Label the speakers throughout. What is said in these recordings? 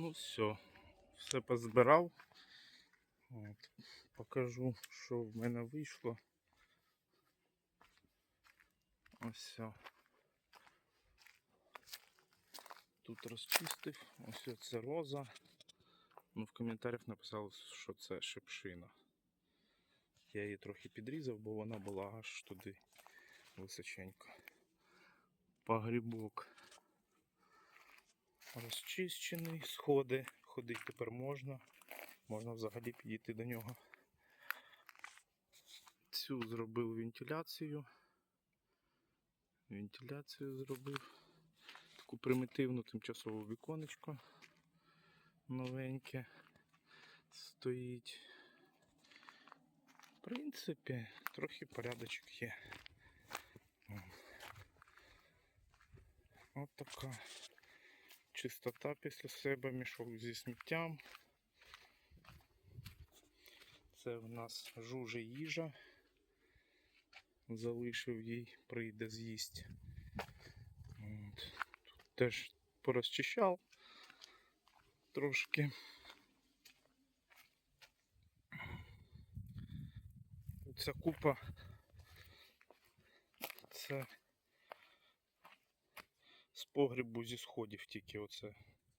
Speaker 1: Ну все, все позбирав. От. Покажу, що в мене вийшло. Ось все. Тут розчистив, ось це роза. Ну, в коментарях написали, що це шипшина. Я її трохи підрізав, бо вона була аж туди височенька. Погрібок розчищений, сходи. Ходити тепер можна. Можна взагалі підійти до нього. Цю зробив вентиляцію. Вентиляцію зробив. Таку примітивну тимчасову віконечко новеньке стоїть. В принципі, трохи порядочок є. От така чистота після себе, мішок зі сміттям. Це в нас жужа їжа. Залишив їй, прийде з'їсть. Тут теж порозчищав трошки. Ця купа це з погрібу зі сходів тільки оце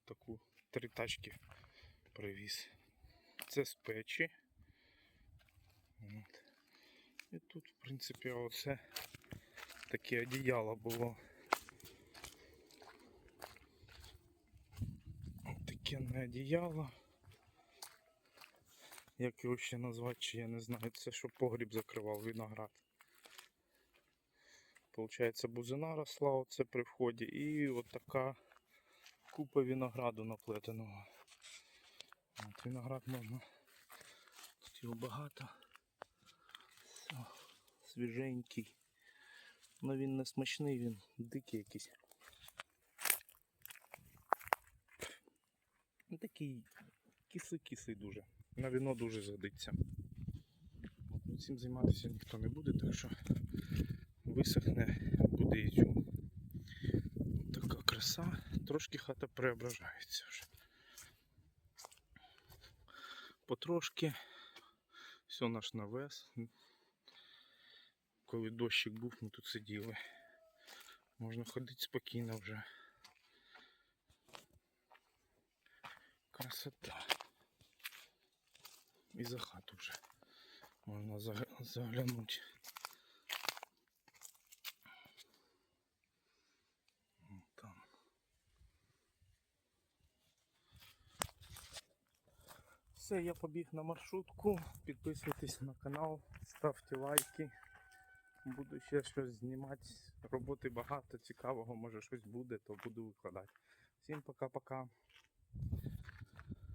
Speaker 1: таку три тачки привіз. Це з печі. От. І тут, в принципі, оце таке одіяло було. Таке не одіяло. Як його ще назвати, чи я не знаю. Це щоб погріб закривав виноград. Получається, бузина росла оце при вході і от така купа винограду наплетеного. От виноград можна. Тут його багато. Все, свіженький. Ну він не смачний, він дикий якийсь. Ну, Такий кислий-кислий дуже. На віно дуже згодиться. Цим займатися ніхто не буде, так що висохне, буде ізюм. Така краса. Трошки хата преображається вже. Потрошки. Все наш навес. Коли дощик був, ми тут сиділи. Можна ходити спокійно вже. Красота. І за хату вже можна заглянути. Все, я побіг на маршрутку. Підписуйтесь на канал, ставте лайки. Буду ще щось знімати. Роботи багато, цікавого, може щось буде, то буду викладати. Всім пока-пока.